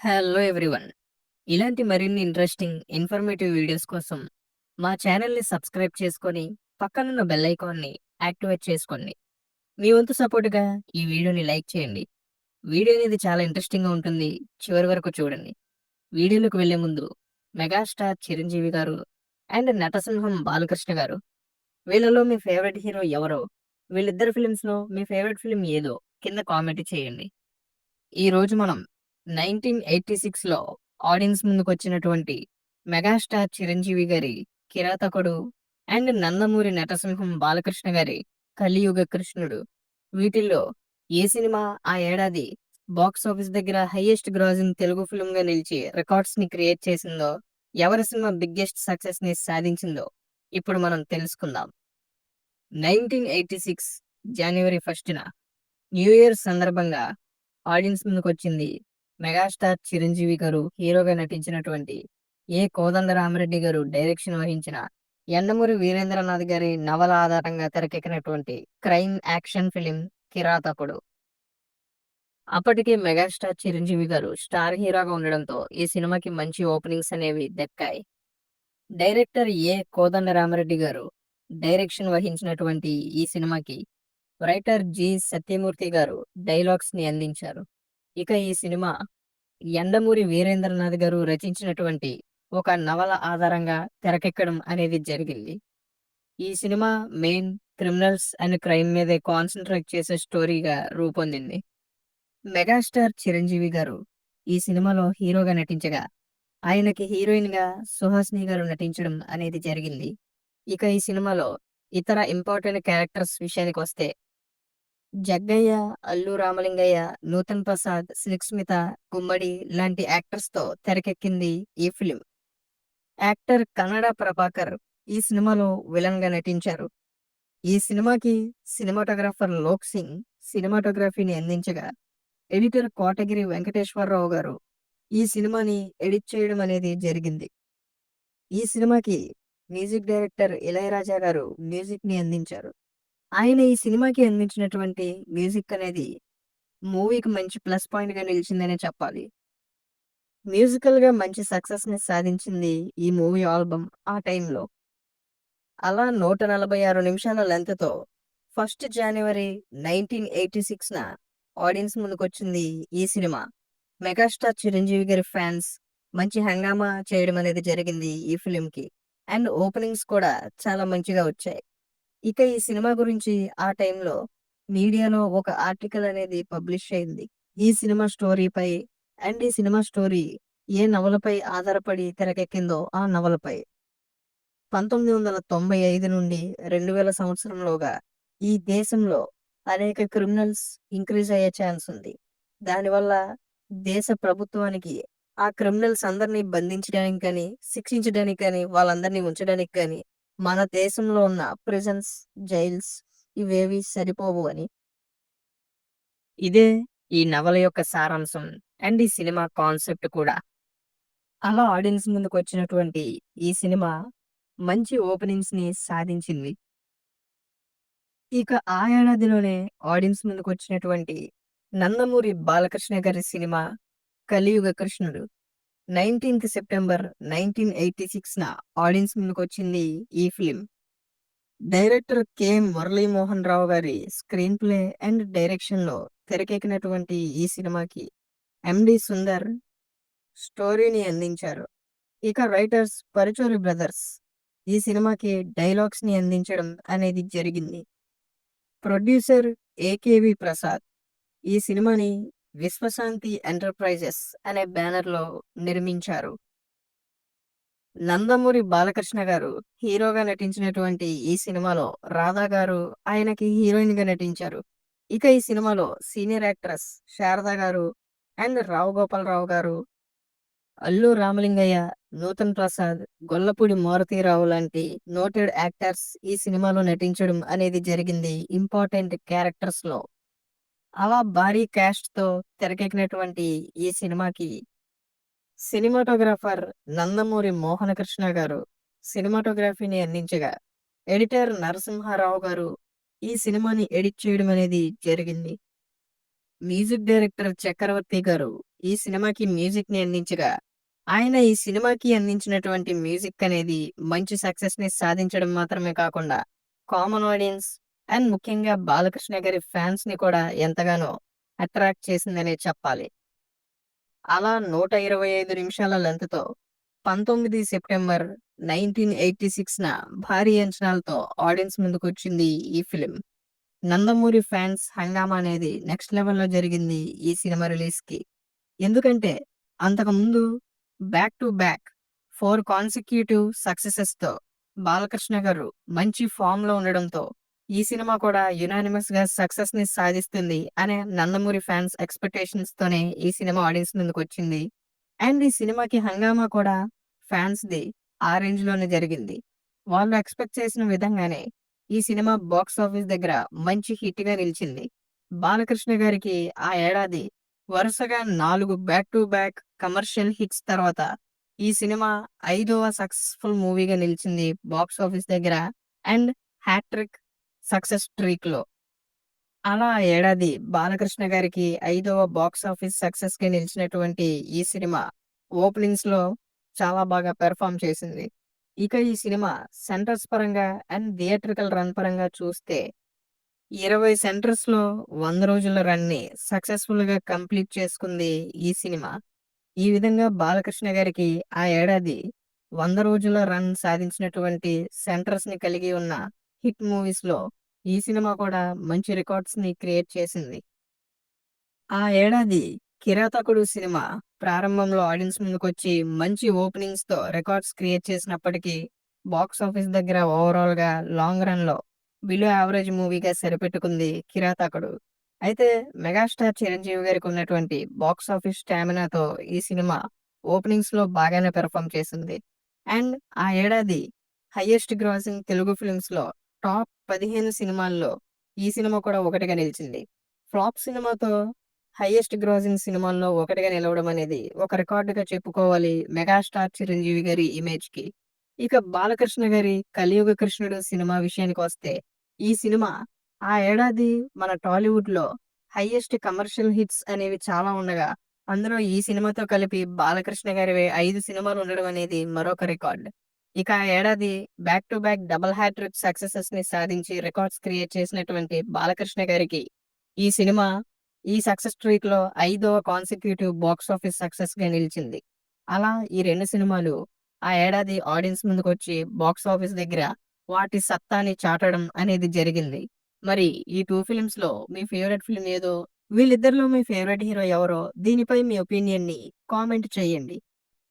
Hello everyone. ఇలాంటి మరిన్ని interesting informative videos కోసం మా ఛానల్ని సబ్స్క్రైబ్ చేసుకొని పక్కనున్న బెల్ ఐకాన్ని యాక్టివేట్ చేసుకోండి. మీ వంతు సపోర్ట్గా ఈ వీడియోని లైక్ చేయండి. వీడియో అనేది చాలా ఇంట్రెస్టింగ్గా ఉంటుంది. చివరి వరకు చూడండి. వీడియోలోకి వెళ్ళే ముందు మెగాస్టార్ చిరంజీవి గారు అండ్ నటసింహం బాలకృష్ణ గారు. వీళ్ళలో మీ ఫేవరెట్ హీరో ఎవరో వీళ్ళిద్దరు ఫిలిమ్స్లో మీ ఫేవరెట్ ఫిలిం ఏదో కింద కామెంట్ చేయండి. ఈ రోజు మనం నైన్టీన్ ఎయిటీ సిక్స్లో ఆడియన్స్ ముందుకు వచ్చినటువంటి మెగాస్టార్ చిరంజీవి గారి కిరాతకుడు అండ్ నందమూరి నటసింహం బాలకృష్ణ గారి కలియుగ కృష్ణుడు. వీటిల్లో ఏ సినిమా ఆ ఏడాది బాక్స్ ఆఫీస్ దగ్గర హైయెస్ట్ గ్రాజింగ్ తెలుగు ఫిల్మ్గా నిలిచి రికార్డ్స్ని క్రియేట్ చేసిందో ఎవరి సినిమా బిగ్గెస్ట్ సక్సెస్ని సాధించిందో ఇప్పుడు మనం తెలుసుకుందాం. నైన్టీన్ ఎయిటీ సిక్స్ జనవరి ఫస్ట్న న్యూ ఇయర్ సందర్భంగా ఆడియన్స్ ముందుకు వచ్చింది మెగాస్టార్ చిరంజీవి గారు హీరోగా నటించినటువంటి ఏ కోదండరామరెడ్డి గారు డైరెక్షన్ వహించిన ఎండమూరి వీరేంద్రనాథ్ గారి నవల ఆధారంగా తెరకెక్కినటువంటి క్రైమ్ యాక్షన్ ఫిలిం కిరాతకుడు. అప్పటికే మెగాస్టార్ చిరంజీవి గారు స్టార్ హీరోగా ఉండడంతో ఈ సినిమాకి మంచి ఓపెనింగ్స్ అనేవి దక్కాయి. డైరెక్టర్ ఏ కోదండరామరెడ్డి గారు డైరెక్షన్ వహించినటువంటి ఈ సినిమాకి రైటర్ జి సత్యమూర్తి గారు డైలాగ్స్ని అందించారు. ఇక ఈ సినిమా ఎండమూరి వీరేంద్రనాథ్ గారు రచించినటువంటి ఒక నవల ఆధారంగా తెరకెక్కడం అనేది జరిగింది. ఈ cinema main criminals and crime మీదే కాన్సన్ట్రేట్ చేసే స్టోరీగా రూపొందింది. మెగాస్టార్ చిరంజీవి గారు ఈ సినిమాలో హీరోగా నటించగా ఆయనకి హీరోయిన్గా సుహాసిని గారు నటించడం అనేది జరిగింది. ఇక ఈ సినిమాలో ఇతర ఇంపార్టెంట్ క్యారెక్టర్స్ విషయానికి వస్తే జగ్గయ్య అల్లు రామలింగయ్య నూతన్ ప్రసాద్ స్మిత గుమ్మడి లాంటి యాక్టర్స్తో తెరకెక్కింది ఈ ఫిలిం. యాక్టర్ కన్నడ ప్రభాకర్ ఈ సినిమాలో విలన్గా నటించారు. ఈ సినిమాకి సినిమాటోగ్రాఫర్ లోక్ సింగ్ సినిమాటోగ్రఫీని అందించగా ఎడిటర్ కోటగిరి వెంకటేశ్వరరావు గారు ఈ సినిమాని ఎడిట్ చేయడం అనేది జరిగింది. ఈ సినిమాకి మ్యూజిక్ డైరెక్టర్ ఇళయరాజా గారు మ్యూజిక్ని అందించారు. ఆయన ఈ సినిమాకి అందించినటువంటి మ్యూజిక్ అనేది మూవీకి మంచి ప్లస్ పాయింట్గా నిలిచిందనే చెప్పాలి. మ్యూజికల్గా మంచి సక్సెస్ని సాధించింది ఈ మూవీ ఆల్బమ్ ఆ టైంలో. అలా నూట నలభై ఆరు నిమిషాల లెంత్తో ఫస్ట్ జనవరి నైన్టీన్ ఎయిటీ సిక్స్ న ఆడియన్స్ ముందుకొచ్చింది ఈ సినిమా. మెగాస్టార్ చిరంజీవి గారి ఫ్యాన్స్ మంచి హంగామా చేయడం అనేది జరిగింది ఈ ఫిలింకి. అండ్ ఓపెనింగ్స్ కూడా చాలా మంచిగా వచ్చాయి. ఇక ఈ సినిమా గురించి ఆ టైంలో మీడియాలో ఒక ఆర్టికల్ అనేది పబ్లిష్ అయింది. ఈ సినిమా స్టోరీపై అండ్ ఈ సినిమా స్టోరీ ఏ నవలపై ఆధారపడి తెరకెక్కిందో ఆ నవలపై. పంతొమ్మిది వందల తొంభై ఐదు నుండి రెండు వేల సంవత్సరంలోగా ఈ దేశంలో అనేక క్రిమినల్స్ ఇంక్రీజ్ అయ్యే ఛాన్స్ ఉంది. దానివల్ల దేశ ప్రభుత్వానికి ఆ క్రిమినల్స్ అందరినీ బంధించడానికి కానీ శిక్షించడానికి కానీ వాళ్ళందరినీ ఉంచడానికి కానీ మన దేశంలో ఉన్న ప్రిజన్స్ జైల్స్ ఇవేవి సరిపోవు అని. ఇదే ఈ నవల యొక్క సారాంశం అండ్ ఈ సినిమా కాన్సెప్ట్ కూడా. అలా ఆడియన్స్ ముందుకు వచ్చినటువంటి ఈ సినిమా మంచి ఓపెనింగ్స్ని సాధించింది. ఇక ఆ ఏడాదిలోనే ఆడియన్స్ ముందుకు వచ్చినటువంటి నందమూరి బాలకృష్ణ గారి cinema Kaliyuga Krishnudu. Nineteenth September nineteen eighty six న ఆడియన్స్ ముందుకు వచ్చింది ఈ film. Director K Muralimohan Rao గారి స్క్రీన్ ప్లే అండ్ డైరెక్షన్లో తెరకెక్కినటువంటి ఈ సినిమాకి ఎండి సుందర్ స్టోరీని అందించారు. ఇక రైటర్స్ పరుచూరి బ్రదర్స్ ఈ సినిమాకి డైలాగ్స్ని అందించడం అనేది జరిగింది. ప్రొడ్యూసర్ ఏకేవి ప్రసాద్ ఈ సినిమాని విశ్వశాంతి ఎంటర్ప్రైజెస్ అనే బ్యానర్లో నిర్మించారు. నందమూరి బాలకృష్ణ గారు హీరోగా నటించినటువంటి ఈ సినిమాలో రాధా గారు ఆయనకి హీరోయిన్గా నటించారు. ఇక ఈ సినిమాలో సీనియర్ యాక్ట్రెస్ శారదా గారు అండ్ రావు గోపాలరావు గారు అల్లు రామలింగయ్య నూతన్ ప్రసాద్ గొల్లపూడి మారుతీరావు లాంటి నోటెడ్ యాక్టర్స్ ఈ సినిమాలో నటించడం అనేది జరిగింది ఇంపార్టెంట్ క్యారెక్టర్స్లో అలా భారీ క్యాస్ట్తో తెరకెక్కినటువంటి ఈ సినిమాకి సినిమాటోగ్రాఫర్ నందమూరి మోహనకృష్ణ గారు సినిమాటోగ్రఫీని అందించగా ఎడిటర్ నరసింహారావు గారు ఈ సినిమాని ఎడిట్ చేయడం అనేది జరిగింది. మ్యూజిక్ డైరెక్టర్ చక్రవర్తి గారు ఈ సినిమాకి మ్యూజిక్ని అందించగా ఆయన ఈ సినిమాకి అందించినటువంటి మ్యూజిక్ అనేది మంచి సక్సెస్ని సాధించడం మాత్రమే కాకుండా కామన్ ఆడియన్స్ అండ్ ముఖ్యంగా బాలకృష్ణ గారి ఫ్యాన్స్ని కూడా ఎంతగానో అట్రాక్ట్ చేసిందనే చెప్పాలి. అలా నూట ఇరవై ఐదు నిమిషాల లెంత్తో పంతొమ్మిది సెప్టెంబర్ నైన్టీన్ ఎయిటీ సిక్స్ న భారీ అంచనాలతో ఆడియన్స్ ముందుకు వచ్చింది ఈ ఫిలిం. నందమూరి ఫ్యాన్స్ హంగామా అనేది నెక్స్ట్ లెవెల్లో జరిగింది ఈ సినిమా రిలీజ్కి ఎందుకంటే అంతకు ముందు back to back four consecutive సక్సెసెస్తో Balakrishna గారు మంచి ఫామ్లో ఉండడంతో ఈ సినిమా కూడా యునానిమస్గా సక్సెస్ని సాధిస్తుంది అనే నందమూరి ఫ్యాన్స్ ఎక్స్పెక్టేషన్స్ తోనే ఈ సినిమా ఆడియన్స్ ముందుకు వచ్చింది. అండ్ ఈ సినిమాకి హంగామా కూడా ఫ్యాన్స్ ది ఆ రేంజ్లోనే జరిగింది. వాళ్ళు ఎక్స్పెక్ట్ చేసిన విధంగానే ఈ సినిమా బాక్స్ ఆఫీస్ దగ్గర మంచి హిట్గా నిలిచింది. బాలకృష్ణ గారికి ఆ ఏడాది వరుసగా నాలుగు back to back commercial hits తర్వాత ఈ సినిమా ఐదవ సక్సెస్ఫుల్ మూవీగా నిలిచింది బాక్స్ ఆఫీస్ దగ్గర. అండ్ హ్యాట్రిక్ సక్సెస్ ట్రీక్లో అలా ఆ ఏడాది బాలకృష్ణ గారికి ఐదవ బాక్స్ ఆఫీస్ సక్సెస్కి నిలిచినటువంటి ఈ సినిమా ఓపెనింగ్స్లో చాలా బాగా పెర్ఫామ్ చేసింది. ఇక ఈ సినిమా సెంటర్స్ పరంగా అండ్ థియేట్రికల్ రన్ పరంగా చూస్తే ఇరవై సెంటర్స్లో వంద రోజుల రన్ని సక్సెస్ఫుల్గా కంప్లీట్ చేసుకుంది ఈ సినిమా. ఈ విధంగా బాలకృష్ణ గారికి ఆ ఏడాది వంద రోజుల రన్ సాధించినటువంటి సెంటర్స్ని కలిగి ఉన్న హిట్ మూవీస్లో ఈ సినిమా కూడా మంచి రికార్డ్స్ని క్రియేట్ చేసింది. ఆ ఏడాది కిరాతకుడు సినిమా ప్రారంభంలో ఆడియన్స్ ముందుకు వచ్చి మంచి ఓపెనింగ్స్తో రికార్డ్స్ క్రియేట్ చేసినప్పటికీ బాక్స్ ఆఫీస్ దగ్గర ఓవరాల్గా లాంగ్ రన్లో బిలో యావరేజ్ మూవీగా సరిపెట్టుకుంది కిరాతకుడు అయితే మెగాస్టార్ చిరంజీవి గారికి ఉన్నటువంటి బాక్స్ ఆఫీస్ స్టామినాతో ఈ సినిమా ఓపెనింగ్స్లో బాగానే పెర్ఫామ్ చేసింది. అండ్ ఆ ఏడాది హైయెస్ట్ గ్రాసింగ్ తెలుగు ఫిల్మ్స్‌లో టాప్ పదిహేను సినిమాల్లో ఈ సినిమా కూడా ఒకటిగా నిలిచింది. ఫ్లాప్ సినిమాతో హైయెస్ట్ గ్రాసింగ్ సినిమాల్లో ఒకటిగా నిలవడం అనేది ఒక రికార్డుగా చెప్పుకోవాలి మెగాస్టార్ చిరంజీవి గారి ఇమేజ్కి. ఇక బాలకృష్ణ గారి కలియుగ కృష్ణుడు సినిమా విషయానికి వస్తే ఈ సినిమా ఆ ఏడాది మన టాలీవుడ్లో హైయెస్ట్ కమర్షియల్ హిట్స్ అనేవి చాలా ఉండగా అందులో ఈ సినిమాతో కలిపి బాలకృష్ణ గారి ఐదు సినిమాలు ఉండడం అనేది మరొక రికార్డ్. ఇక ఆ ఏడాది back to back double hattrick సక్సెసెస్ని సాధించి రికార్డ్స్ క్రియేట్ చేసినటువంటి బాలకృష్ణ గారికి ఈ సినిమా ఈ సక్సెస్ స్ట్రీక్లో ఐదవ కాన్సిక్యూటివ్ బాక్స్ ఆఫీస్ సక్సెస్గా నిలిచింది. అలా ఈ రెండు సినిమాలు ఆ ఏడాది ఆడియన్స్ ముందుకు వచ్చి బాక్స్ ఆఫీస్ దగ్గర వాటి సత్తాని చాటడం అనేది జరిగింది. మరి ఈ టూ ఫిల్మ్స్లో మీ ఫేవరెట్ ఫిల్మ్ ఏదో వీళ్ళిద్దరిలో మీ ఫేవరెట్ హీరో ఎవరో దీనిపై మీ ఒపీనియన్ని కామెంట్ చేయండి.